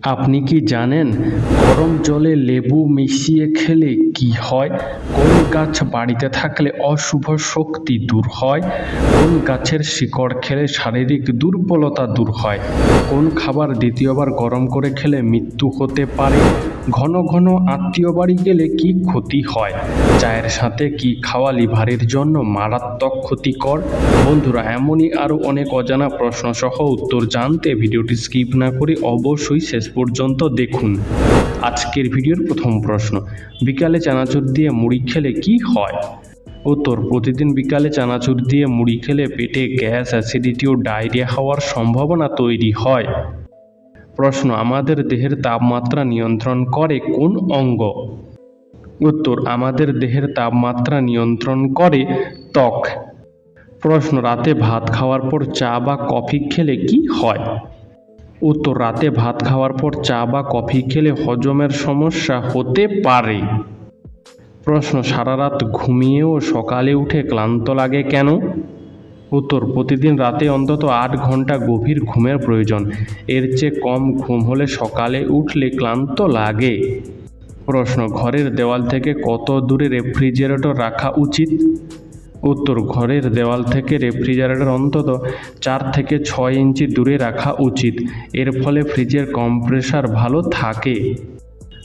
আপনি কি জানেন গরম জলে লেবু মিশিয়ে খেলে কি হয়? কোন গাছ বাড়িতে থাকলে অশুভ শক্তি দূর হয়? কোন গাছের শিকড় খেলে শারীরিক দুর্বলতা দূর হয়? কোন খাবার দ্বিতীয়বার গরম করে খেলে মৃত্যু হতে পারে? ঘন ঘন আত্মীয় বাড়ি গেলে কি ক্ষতি হয়? চায়ের সাথে কি খাওয়া লিভারের জন্য মারাত্মক ক্ষতিকর? বন্ধুরা, এমনই আরও অনেক অজানা প্রশ্ন সহ উত্তর জানতে ভিডিওটি স্কিপ না করে অবশ্যই শেষ পর্যন্ত দেখুন। আজকের ভিডিওর প্রথম প্রশ্ন, বিকালে চানাচুর দিয়ে মুড়ি খেলে কি হয়? উত্তর, প্রতিদিন বিকালে চানাচুর দিয়ে মুড়ি খেলে পেটে গ্যাস, অ্যাসিডিটি ও ডায়রিয়া হওয়ার সম্ভাবনা তৈরি হয়। প্রশ্ন, আমাদের দেহের তাপমাত্রা নিয়ন্ত্রণ করে কোন অঙ্গ? উত্তর, আমাদের দেহের তাপমাত্রা নিয়ন্ত্রণ করে ত্বক। প্রশ্ন, রাতে ভাত খাওয়ার পর চা বা কফি খেলে কি হয়? উত্তর, রাতে ভাত খাওয়ার পর চা বা কফি খেলে হজমের সমস্যা হতে পারে। প্রশ্ন, সারা রাত ঘুমিয়েও সকালে উঠে ক্লান্ত লাগে কেন? উত্তর, প্রতিদিন রাতে অন্তত আট ঘণ্টা গভীর ঘুমের প্রয়োজন। এর চেয়ে কম ঘুম হলে সকালে উঠলে ক্লান্ত লাগে। প্রশ্ন, ঘরের দেওয়াল থেকে কত দূরে রেফ্রিজারেটর রাখা উচিত? উত্তর, ঘরের দেওয়াল থেকে রেফ্রিজারেটর অন্তত চার থেকে ছয় ইঞ্চি দূরে রাখা উচিত। এর ফলে ফ্রিজের কম্প্রেসার ভালো থাকে।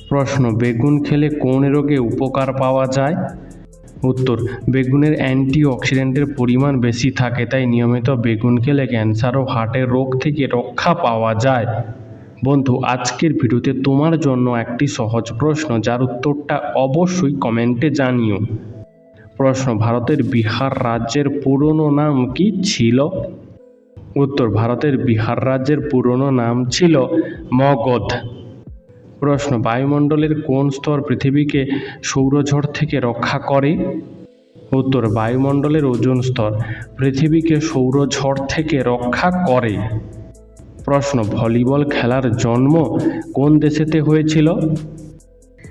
প্রশ্ন, বেগুন খেলে কোন রোগে উপকার পাওয়া যায়? উত্তর, বেগুনের অ্যান্টি অক্সিডেন্টের পরিমাণ বেশি থাকে, তাই নিয়মিত বেগুন খেলে ক্যান্সার ও হার্টের রোগ থেকে রক্ষা পাওয়া যায়। বন্ধু, আজকের ভিডিওতে তোমার জন্য একটি সহজ প্রশ্ন, যার উত্তরটা অবশ্যই কমেন্টে জানিও। প্রশ্ন, ভারতের বিহার রাজ্যের পুরনো নাম কি ছিল? উত্তর, ভারতের বিহার রাজ্যের পুরনো নাম ছিল মগধ। প্রশ্ন, বায়ুমণ্ডলের কোন স্তর পৃথিবীকে সৌরঝড় থেকে রক্ষা করে? উত্তর, বায়ুমণ্ডলের ওজোন স্তর পৃথিবীকে সৌরঝড় থেকে রক্ষা করে। প্রশ্ন, ভলিবল খেলার জন্ম কোন দেশেতে হয়েছিল?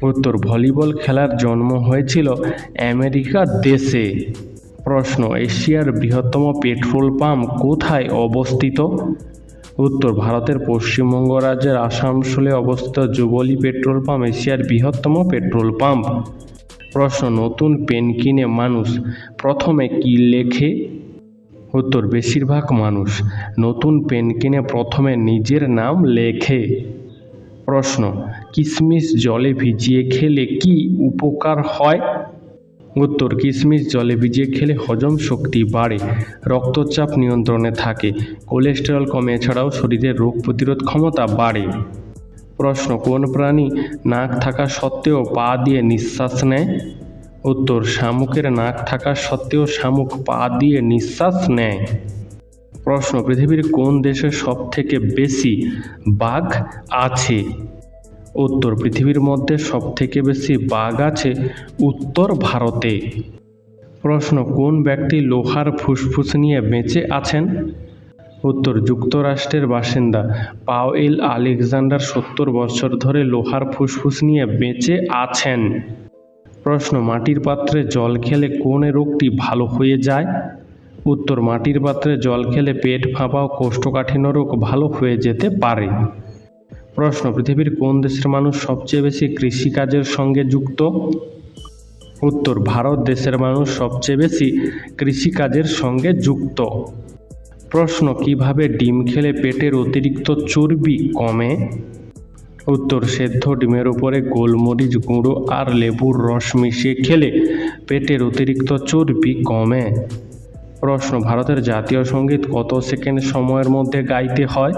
উত্তর, ভলিবল খেলার জন্ম হয়েছিল আমেরিকা দেশে। প্রশ্ন, এশিয়ার বৃহত্তম পেট্রোল পাম্প কোথায় অবস্থিত? উত্তর ভারতের পশ্চিমবঙ্গ রাজ্যের আসানসোলে অবস্থিত যুবলী পেট্রোল পাম্প এশিয়ার বৃহত্তম পেট্রোল পাম্প। প্রশ্ন, নতুন পেন কিনে মানুষ প্রথমে কি লেখে? উত্তর, বেশিরভাগ মানুষ নতুন পেন কিনে প্রথমে নিজের নাম লেখে। প্রশ্ন কিশমিশ জলে ভিজিয়ে খেলে কি উপকার হয়? উত্তর কিশমিশ জলে ভিজিয়ে খেলে হজম শক্তি বাড়ে, রক্তচাপ নিয়ন্ত্রণে থাকে, কোলেস্টেরল কমে, এছাড়াও শরীরের রোগ প্রতিরোধ ক্ষমতা বাড়ে। প্রশ্ন, কোন প্রাণী নাক থাকা সত্ত্বেও পা দিয়ে নিঃশ্বাস নেয়? উত্তর, শামুকের নাক থাকা সত্ত্বেও শামুক পা দিয়ে নিঃশ্বাস নেয়। প্রশ্ন, পৃথিবীর কোন দেশে সব থেকে বেশি বাঘ আছে? উত্তর পৃথিবীর মধ্যে সব থেকে বেশি বাঘ আছে উত্তর ভারতে। প্রশ্ন, কোন ব্যক্তি লোহার ফুসফুস নিয়ে বেঁচে আছেন? উত্তর, যুক্তরাষ্ট্রের বাসিন্দা পাওয়েল আলেকজান্ডার সত্তর বছর ধরে লোহার ফুসফুস নিয়ে বেঁচে আছেন। প্রশ্ন, মাটির পাত্রে জল খেলে কোন রোগটি ভালো হয়ে যায়? উত্তর, মাটির পাত্রে জল খেলে পেট ফাঁপা ও কোষ্ঠকাঠিন্য রোগ ভালো হয়ে যেতে পারে। প্রশ্ন, পৃথিবীর কোন দেশের মানুষ সবচেয়ে বেশি কৃষিকাজের সঙ্গে যুক্ত? উত্তর, ভারত দেশের মানুষ সবচেয়ে বেশি কৃষিকাজের সঙ্গে যুক্ত। প্রশ্ন, কীভাবে ডিম খেলে পেটের অতিরিক্ত চর্বি কমে? উত্তর, সেদ্ধ ডিমের উপরে গোলমরিচ গুঁড়ো আর লেবুর রস মিশিয়ে খেলে পেটের অতিরিক্ত চর্বি কমে। প্রশ্ন, ভারতের জাতীয় সংগীত কত সেকেন্ড সময়ের মধ্যে গাইতে হয়?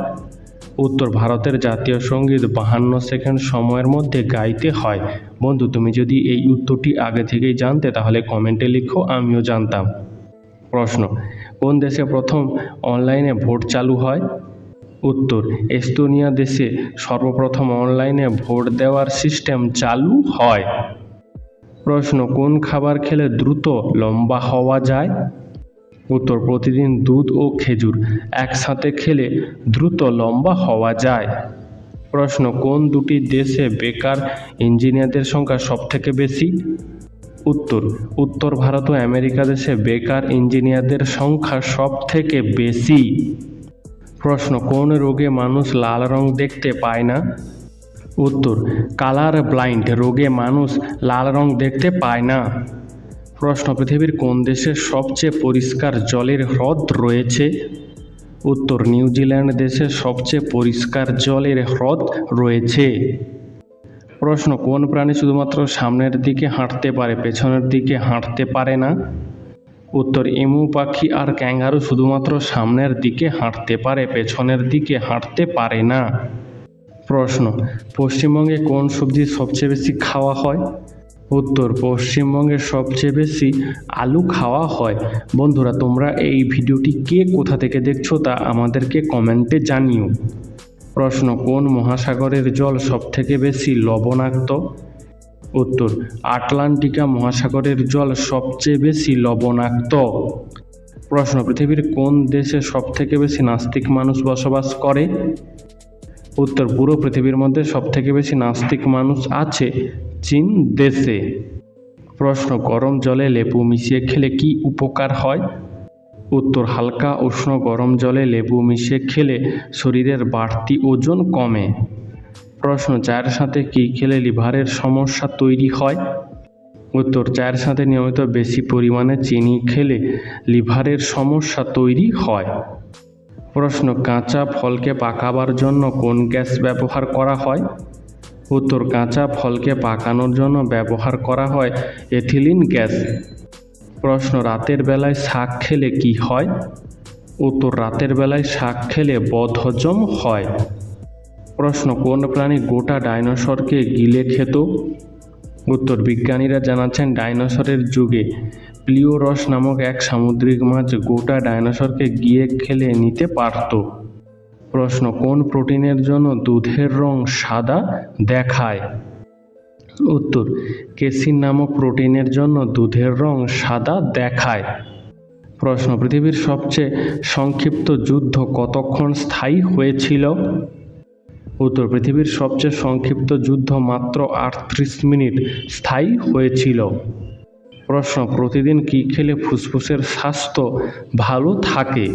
উত্তর ভারতের জাতীয় সংগীত বাহান্ন সেকেন্ড সময়ের মধ্যে গাইতে হয়। বন্ধু, তুমি যদি এই উত্তরটি আগে থেকেই জানতে, তাহলে কমেন্টে লিখো, আমিও জানতাম। প্রশ্ন, কোন দেশে প্রথম অনলাইনে ভোট চালু হয়? উত্তর, এস্তোনিয়া দেশে সর্বপ্রথম অনলাইনে ভোট দেওয়ার সিস্টেম চালু হয়। প্রশ্ন, কোন খাবার খেলে দ্রুত লম্বা হওয়া যায়? উত্তর প্রতিদিন দুধ ও খেজুর একসাথে খেলে দ্রুত লম্বা হওয়া যায়। প্রশ্ন, কোন দুটি দেশে বেকার ইঞ্জিনিয়ারদের সংখ্যা সবথেকে বেশি? উত্তর উত্তর ভারত ও আমেরিকা দেশে বেকার ইঞ্জিনিয়ারদের সংখ্যা সব থেকে বেশি। প্রশ্ন, কোন রোগে মানুষ লাল রং দেখতে পায় না? উত্তর, কালার ব্লাইন্ড রোগে মানুষ লাল রং দেখতে পায় না। প্রশ্ন, পৃথিবীর কোন দেশে সবচেয়ে পরিষ্কার জলের হ্রদ রয়েছে? উত্তর নিউজিল্যান্ড দেশে সবচেয়ে পরিষ্কার জলের হ্রদ রয়েছে। প্রশ্ন, কোন প্রাণী শুধুমাত্র সামনের দিকে হাঁটতে পারে, পেছনের দিকে হাঁটতে পারে না? উত্তর এমু পাখি আর ক্যাঙ্গারু শুধুমাত্র সামনের দিকে হাঁটতে পারে, পেছনের দিকে হাঁটতে পারে না। প্রশ্ন, পশ্চিমবঙ্গে কোন সবজি সবচেয়ে বেশি খাওয়া হয়? উত্তর, পশ্চিমবঙ্গে সবচেয়ে বেশি আলু খাওয়া হয়। বন্ধুরা, তোমরা এই ভিডিওটি কে কোথা থেকে দেখছ তা আমাদেরকে কমেন্টে জানিও। প্রশ্ন, কোন মহাসাগরের জল সবথেকে বেশি লবণাক্ত? উত্তর, আটলান্টিকা মহাসাগরের জল সবচেয়ে বেশি লবণাক্ত। প্রশ্ন, পৃথিবীর কোন দেশে সবথেকে বেশি নাস্তিক মানুষ বসবাস করে? উত্তর পুরো পৃথিবীর মধ্যে সবথেকে বেশি নাস্তিক মানুষ আছে চীন দেশে। প্রশ্ন, গরম জলে লেবু মিশিয়ে খেলে কি উপকার হয়? উত্তর, হালকা উষ্ণ গরম জলে লেবু মিশিয়ে খেলে শরীরের বাড়তি ওজন কমে। প্রশ্ন, চায়ের সাথে কী খেলে লিভারের সমস্যা তৈরি হয়? উত্তর, চায়ের সাথে নিয়মিত বেশি পরিমাণে চিনি খেলে লিভারের সমস্যা তৈরি হয়। প্রশ্ন, কাঁচা ফলকে পাকাবার জন্য কোন গ্যাস ব্যবহার করা হয়? উত্তর, কাঁচা ফলকে পাকানোর জন্য ব্যবহার করা হয় এথিলিন গ্যাস। প্রশ্ন, রাতের বেলায় শাক খেলে কি হয়? উত্তর, রাতের বেলায় শাক খেলে বদহজম হয়। প্রশ্ন, কোন প্রাণী গোটা ডাইনোসরকে গিলে খেত? উত্তর, বিজ্ঞানীরা জানাচ্ছেন ডাইনোসরের যুগে। প্লিওরস নামক এক সামুদ্রিক মাছ গোটা ডাইনোসরকে গিয়ে খেলে নিতে পারত। প্রশ্ন, কোন প্রোটিনের জন্য দুধের রং সাদা দেখায়? উত্তর, কেসিন নামক প্রোটিনের জন্য দুধের রং সাদা দেখায়। প্রশ্ন, পৃথিবীর সবচেয়ে সংক্ষিপ্ত যুদ্ধ কতক্ষণ স্থায়ী হয়েছিল? উত্তর, পৃথিবীর সবচেয়ে সংক্ষিপ্ত যুদ্ধ মাত্র আটত্রিশ মিনিট স্থায়ী হয়েছিল। প্রশ্ন, প্রতিদিন কী খেলে ফুসফুসের স্বাস্থ্য ভালো থাকে?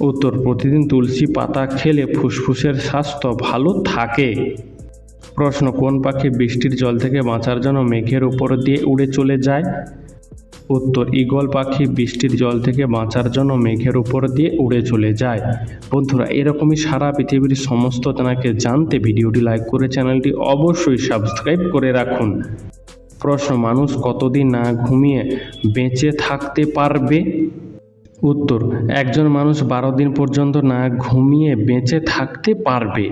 উত্তর, প্রতিদিন তুলসী পাতা খেলে ফুসফুসের স্বাস্থ্য ভালো থাকে। প্রশ্ন, কোন পাখি বৃষ্টির জল থেকে বাঁচার জন্য মেঘের উপর দিয়ে উড়ে চলে যায়? উত্তর ঈগল পাখি বৃষ্টির জল থেকে বাঁচার জন্য মেঘের উপর দিয়ে উড়ে চলে যায়। বন্ধুরা, এরকমই সারা পৃথিবীর সমস্ত তেনাকে জানতে ভিডিওটি লাইক করে চ্যানেলটি অবশ্যই সাবস্ক্রাইব করে রাখুন। প্রশ্ন, মানুষ কতদিন না ঘুমিয়ে বেঁচে থাকতে পারবে? উত্তর, একজন মানুষ বারো দিন পর্যন্ত না ঘুমিয়ে বেঁচে থাকতে পারবে।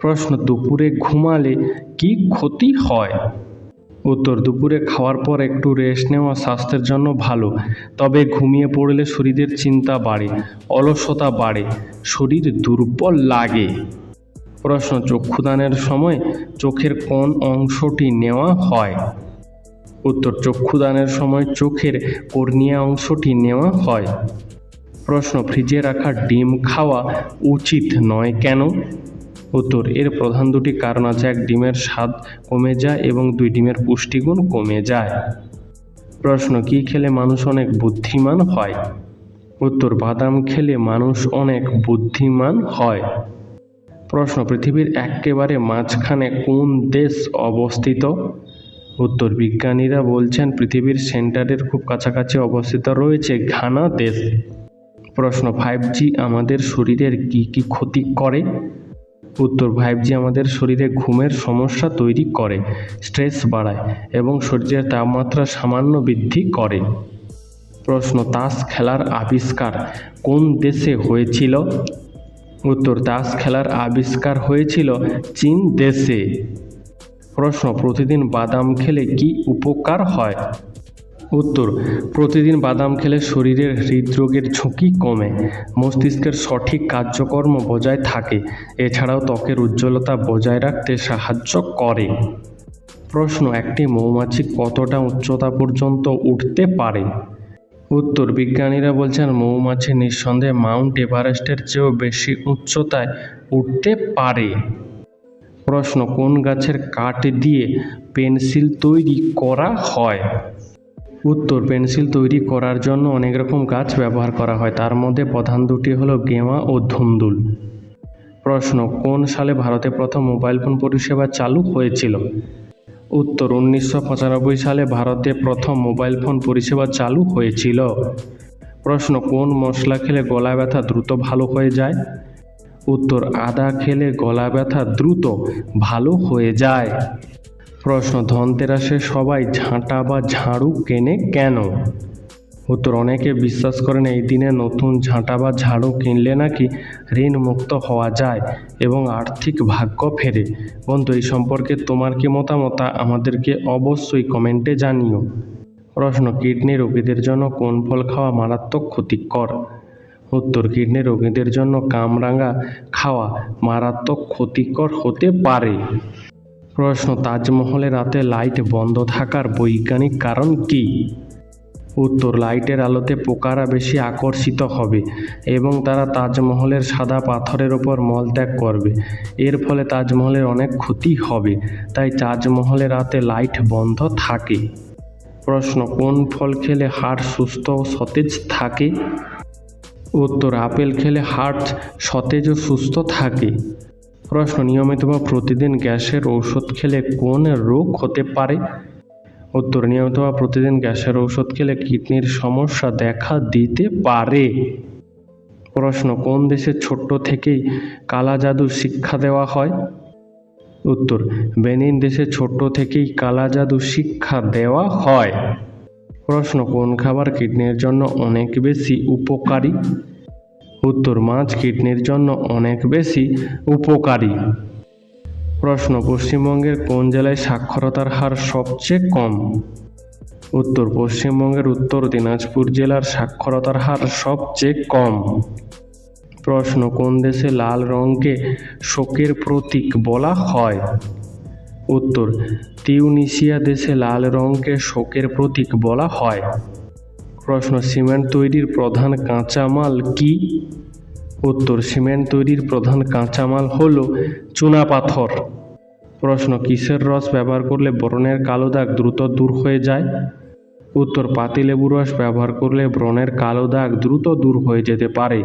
প্রশ্ন, দুপুরে ঘুমালে কি ক্ষতি হয়? উত্তর, দুপুরে খাওয়ার পর একটু রেস্ট নেওয়া স্বাস্থ্যের জন্য ভালো, তবে ঘুমিয়ে পড়লে শরীরের চিন্তা বাড়ে, অলসতা বাড়ে, শরীর দুর্বল লাগে। প্রশ্ন, চক্ষুদানের সময় চোখের কোন অংশটি নেওয়া হয়? উত্তর, চক্ষুদানের সময় চোখের কর্নিয়া অংশটি নেওয়া হয়। প্রশ্ন, ফ্রিজে রাখা ডিম খাওয়া উচিত নয় কেন? উত্তর, এর প্রধান দুটি কারণ আছে। এক, ডিমের স্বাদ কমে যায় এবং দুই, ডিমের পুষ্টিগুণ কমে যায়। প্রশ্ন, কী খেলে মানুষ অনেক বুদ্ধিমান হয়? উত্তর, বাদাম খেলে মানুষ অনেক বুদ্ধিমান হয়। প্রশ্ন, পৃথিবীর একেবারে মাঝখানে কোন দেশ অবস্থিত? উত্তর, বিজ্ঞানীরা বলছেন পৃথিবীর সেন্টারের খুব কাছাকাছি অবস্থিত রয়েছে ঘানা দেশ। প্রশ্ন ফাইভ জি আমাদের শরীরের কী কী ক্ষতি করে? উত্তর ফাইভ জি আমাদের শরীরে ঘুমের সমস্যা তৈরি করে স্ট্রেস বাড়ায় এবং শরীরের তাপমাত্রা সামান্য বৃদ্ধি করে। প্রশ্ন, তাস খেলার আবিষ্কার কোন দেশে হয়েছিল? উত্তর, তাস খেলার আবিষ্কার হয়েছিল চীন দেশে। প্রশ্ন, প্রতিদিন বাদাম খেলে কি উপকার হয়? উত্তর, প্রতিদিন বাদাম খেলে শরীরের হৃদরোগের ঝুঁকি কমে, মস্তিষ্কের সঠিক কার্যকর্ম বজায় থাকে, এছাড়াও ত্বকের উজ্জ্বলতা বজায় রাখতে সাহায্য করে। প্রশ্ন, একটি মৌমাছি কতটা উচ্চতা পর্যন্ত উঠতে পারে? উত্তর, বিজ্ঞানীরা বলছেন মৌমাছি নিঃসন্দেহে মাউন্ট এভারেস্টের চেয়েও বেশি উচ্চতায় উঠতে পারে। প্রশ্ন, কোন গাছের কাঠ দিয়ে পেন্সিল তৈরি করা হয়? উত্তর, পেন্সিল তৈরি করার জন্য অনেক রকম গাছ ব্যবহার করা হয়। তার মধ্যে প্রধান দুটি হলো গেওয়া ও ধুন্দুল। প্রশ্ন, কোন সালে ভারতে প্রথম মোবাইল ফোন পরিষেবা চালু হয়েছিল? উত্তর উনিশশো পঁচানব্বই সালে ভারতে প্রথম মোবাইল ফোন পরিষেবা চালু হয়েছিল। প্রশ্ন, কোন মশলা খেলে গলা ব্যথা দ্রুত ভালো হয়ে যায়? উত্তর, আদা খেলে গলা ব্যথা দ্রুত ভালো হয়ে যায়। প্রশ্ন, ধনতেরাসে সবাই ঝাঁটা বা ঝাড়ু কেনে কেন? উত্তর, অনেকে বিশ্বাস করেন এই দিনে নতুন ঝাঁটা বা ঝাড়ু কিনলে নাকি ঋণ মুক্ত হওয়া যায় এবং আর্থিক ভাগ্য ফেরে? বন্ধু, এই সম্পর্কে তোমার কি মতামত আমাদেরকে অবশ্যই কমেন্টে জানিও। প্রশ্ন, কিডনি রোগীদের জন্য কোন ফল খাওয়া মারাত্মক ক্ষতিকর? উত্তর, কিডনি রোগীদের জন্য কামরাঙা খাওয়া মারাত্মক ক্ষতিকর হতে পারে। প্রশ্ন, তাজমহলে রাতে লাইট বন্ধ থাকার বৈজ্ঞানিক কারণ কী? উত্তর, লাইটের আলোতে পোকারা বেশি আকর্ষিত হবে এবং তারা তাজমহলের সাদা পাথরের ওপর মলত্যাগ করবে। এর ফলে তাজমহলের অনেক ক্ষতি হবে। তাই তাজমহলে রাতে লাইট বন্ধ থাকে। প্রশ্ন, কোন ফল খেলে হাড় সুস্থ ও সতেজ থাকে? উত্তর, আপেল খেলে হাড় সতেজ ও সুস্থ থাকে। প্রশ্ন নিয়মিত বা প্রতিদিন গ্যাসের ঔষধ খেলে কোন রোগ হতে পারে? উত্তর, নিয়মিত বা প্রতিদিন গ্যাসের ঔষধ খেলে কিডনির সমস্যা দেখা দিতে পারে। প্রশ্ন, কোন দেশে ছোট্ট থেকেই কালা জাদু শিক্ষা দেওয়া হয়? উত্তর, বেনিন দেশে ছোট্ট থেকেই কালা জাদু শিক্ষা দেওয়া হয়। প্রশ্ন, কোন খাবার কিডনির জন্য অনেক বেশি উপকারী? উত্তর, মাছ কিডনির জন্য অনেক বেশি উপকারী। প্রশ্ন, পশ্চিমবঙ্গের কোন জেলায় সাক্ষরতার হার সবচেয়ে কম? উত্তর, পশ্চিমবঙ্গের উত্তর, দিনাজপুর জেলার সাক্ষরতার হার সবচেয়ে কম। প্রশ্ন, কোন দেশে লাল রঙকে শোকের প্রতীক বলা হয়? উত্তর, তিউনিসিয়া দেশে লাল রঙকে শোকের প্রতীক বলা হয়। প্রশ্ন, সিমেন্ট তৈরির প্রধান কাঁচামাল কি? উত্তর, সিমেন্ট তৈরির প্রধান কাঁচামাল হল চুনাপাথর প্রশ্ন, কিসের রস ব্যবহার করলে ব্রণের কালো দাগ দ্রুত দূর হয়ে যায়? উত্তর পাতিলেবুর রস ব্যবহার করলে ব্রণের কালো দাগ দ্রুত দূর হয়ে যেতে পারে।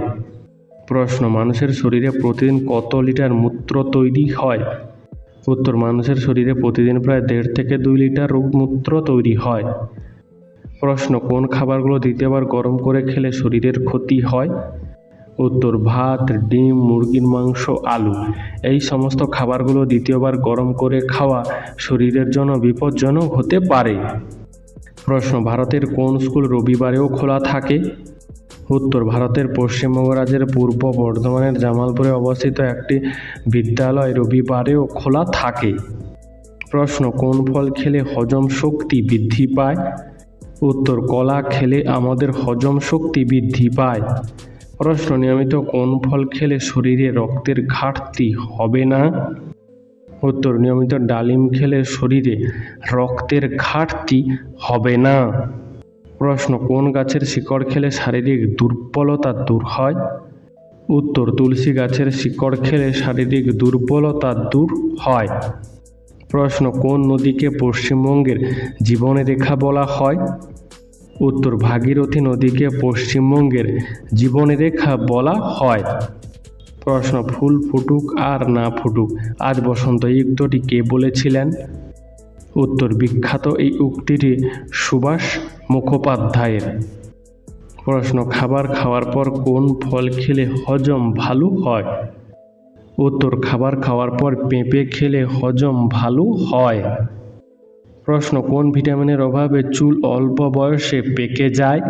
প্রশ্ন, মানুষের শরীরে প্রতিদিন কত লিটার মূত্র তৈরি হয়? উত্তর, মানুষের শরীরে প্রতিদিন প্রায় দেড় থেকে দুই লিটার মূত্র তৈরি হয়। প্রশ্ন, কোন খাবারগুলো দ্বিতীয়বার গরম করে খেলে শরীরের ক্ষতি হয়? উত্তর, ভাত, ডিম, মুরগির মাংস, আলু। এই সমস্ত খাবারগুলো দ্বিতীয়বার গরম করে খাওয়া শরীরের জন্য বিপজ্জনক হতে পারে। প্রশ্ন, ভারতের কোন স্কুল রবিবারেও খোলা থাকে? উত্তর, ভারতের পশ্চিমবঙ্গ রাজ্যের পূর্ব বর্ধমানের জামালপুরে অবস্থিত একটি বিদ্যালয় রবিবারেও খোলা থাকে। প্রশ্ন, কোন ফল খেলে হজম শক্তি বৃদ্ধি পায়? উত্তর, কলা খেলে আমাদের হজম শক্তি বৃদ্ধি পায়। প্রশ্ন, নিয়মিত কোন ফল খেলে শরীরে রক্তের ঘাটতি হবে না? উত্তর, নিয়মিত ডালিম খেলে শরীরে রক্তের ঘাটতি হবে না। প্রশ্ন, কোন গাছের শিকড় খেলে শারীরিক দুর্বলতা দূর হয়? উত্তর, তুলসী গাছের শিকড় খেলে শারীরিক দুর্বলতা দূর হয়। প্রশ্ন, কোন নদীকে পশ্চিমবঙ্গের জীবনরেখা বলা হয়? উত্তর ভাগীরথী নদীকে পশ্চিমবঙ্গের জীবনরেখা বলা হয়। প্রশ্ন, ফুল ফুটুক আর না ফুটুক, আজ বসন্ত এই উক্তিটি কে বলেছিলেন? উত্তর, বিখ্যাত এই উক্তিটি সুভাষ মুখোপাধ্যায়ের। প্রশ্ন, খাবার খাওয়ার পর কোন ফল খেলে হজম ভালো হয়? উত্তর, খাবার খাওয়ার পর পেঁপে খেলে হজম ভালো হয়। প্রশ্ন, কোন ভিটামিনের অভাবে চুল অল্প বয়সে পেকে যায়?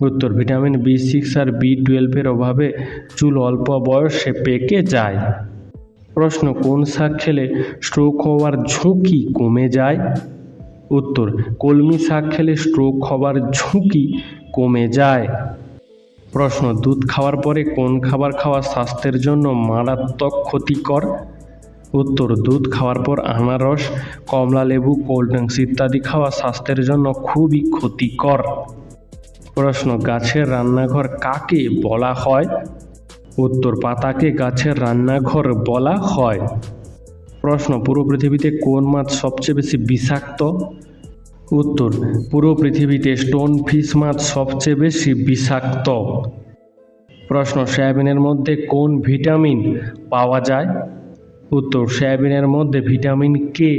উত্তর, ভিটামিন বি সিক্স আর বি টুয়েলভের অভাবে চুল অল্প বয়সে পেকে যায়। প্রশ্ন, কোন শাক খেলে স্ট্রোক হওয়ার ঝুঁকি কমে যায়? উত্তর, কলমি শাক খেলে স্ট্রোক হওয়ার ঝুঁকি কমে যায়। প্রশ্ন, দুধ খাওয়ার পরে কোন খাবার খাওয়া স্বাস্থ্যের জন্য মারাত্মক ক্ষতিকর? উত্তর, দুধ খাওয়ার পর আনারস কমলা লেবু, কোল্ড ড্রিঙ্কস ইত্যাদি খাওয়া স্বাস্থ্যের জন্য খুবই ক্ষতিকর। প্রশ্ন, গাছের রান্নাঘর কাকে বলা হয়? উত্তর, পাতাকে গাছের রান্নাঘর বলা হয়। প্রশ্ন, পুরো পৃথিবীতে কোন মাছ সবচেয়ে বেশি বিষাক্ত? উত্তর, পুরো পৃথিবীতে স্টোন ফিশ মাছ সবচেয়ে বেশি বিষাক্ত। প্রশ্ন, সয়াবিনের মধ্যে কোন ভিটামিন পাওয়া যায়? উত্তর, সয়াবিনের মধ্যে ভিটামিন কে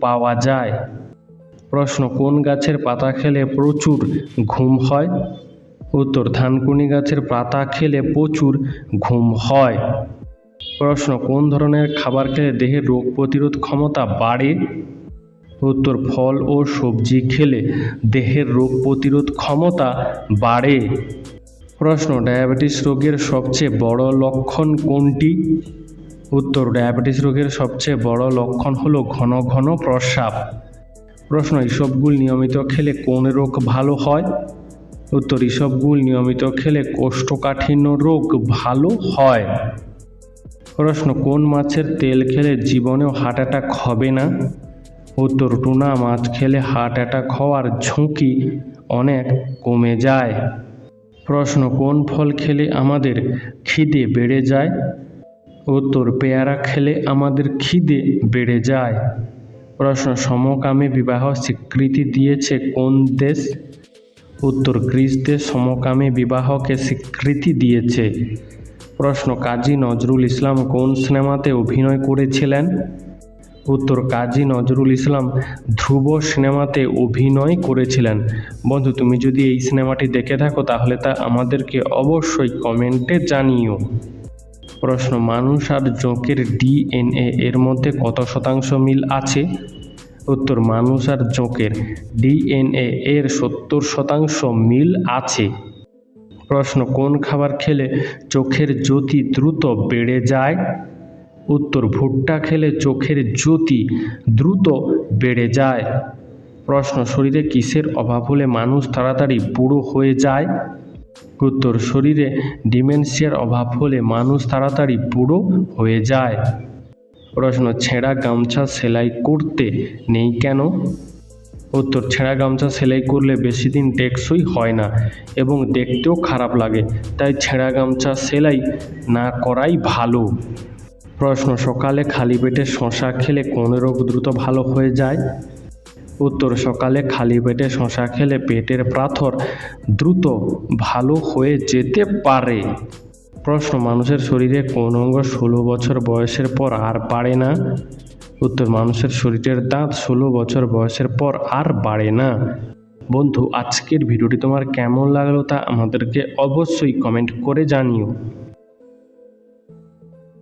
পাওয়া যায়। প্রশ্ন, কোন গাছের পাতা খেলে প্রচুর ঘুম হয়? উত্তর, ধানকুনি গাছের পাতা খেলে প্রচুর ঘুম হয়। প্রশ্ন, কোন ধরনের খাবার খেলে দেহের রোগ প্রতিরোধ ক্ষমতা বাড়ে? উত্তর, ফল ও সবজি খেলে দেহের রোগ প্রতিরোধ ক্ষমতা বাড়ে। প্রশ্ন, ডায়াবেটিস রোগের সবচেয়ে বড় লক্ষণ কোনটি? উত্তর, ডায়াবেটিস রোগের সবচেয়ে বড় লক্ষণ হলো ঘন ঘন প্রস্রাব। প্রশ্ন ইসবগুল নিয়মিত খেলে কোন রোগ ভালো হয়? উত্তর ইসবগুল নিয়মিত খেলে কোষ্ঠকাঠিন্য রোগ ভালো হয়। প্রশ্ন, কোন মাছের তেল খেলে জীবনেও হার্ট অ্যাটাক হবে না? উত্তর, টুনা মাছ খেলে হার্ট অ্যাটাক হওয়ার ঝুঁকি অনেক কমে যায়। প্রশ্ন, কোন ফল খেলে আমাদের খিদে বেড়ে যায়? উত্তর পেয়ারা খেলে আমাদের খিদে বেড়ে যায়। প্রশ্ন, সমকামী বিবাহ স্বীকৃতি দিয়েছে কোন দেশ? উত্তর গ্রিস দেশ সমকামী বিবাহকে স্বীকৃতি দিয়েছে। প্রশ্ন, কাজী নজরুল ইসলাম কোন সিনেমাতে অভিনয় করেছিলেন? উত্তর, কাজী নজরুল ইসলাম ধ্রুব সিনেমাতে অভিনয় করেছিলেন। বন্ধু, তুমি যদি এই সিনেমাটি দেখে থাকো তাহলে তা আমাদেরকে অবশ্যই কমেন্টে জানিও। প্রশ্ন, মানুষ আর জোঁকের ডিএনএ এর মধ্যে কত শতাংশ মিল আছে? উত্তর, মানুষ আর জোঁকের ডিএনএ এর সত্তর শতাংশ মিল আছে। প্রশ্ন, কোন খাবার খেলে চোখের জ্যোতি দ্রুত বেড়ে যায়? উত্তর, ভুট্টা খেলে চোখের জ্যোতি দ্রুত বেড়ে যায়। প্রশ্ন, শরীরে কিসের অভাব হলে মানুষ তাড়াতাড়ি বুড়ো হয়ে যায়? উত্তর শরীরে ডিমেনশিয়ার অভাব হলে মানুষ তাড়াতাড়ি বুড়ো হয়ে যায়। প্রশ্ন, ছেঁড়া গামছা সেলাই করতে নেই কেন? উত্তর, ছেঁড়া গামছা সেলাই করলে বেশি দিন টেকসই হয় না এবং দেখতেও খারাপ লাগে, তাই ছেঁড়া গামছা সেলাই না করাই ভালো। প্রশ্ন, সকালে খালি পেটে শশা খেলে কোন রোগ দ্রুত ভালো হয়ে যায়? উত্তর সকালে খালি পেটে শশা খেলে পেটের পাথর দ্রুত ভালো হয়ে যেতে পারে। প্রশ্ন, মানুষের শরীরে কোন অঙ্গ ষোলো বছর বয়সের পর আর বাড়ে না? উত্তর, মানুষের শরীরের দাঁত ষোলো বছর বয়সের পর আর বাড়ে না। বন্ধু, আজকের ভিডিওটি তোমার কেমন লাগল তা আমাদেরকে অবশ্যই কমেন্ট করে জানিও।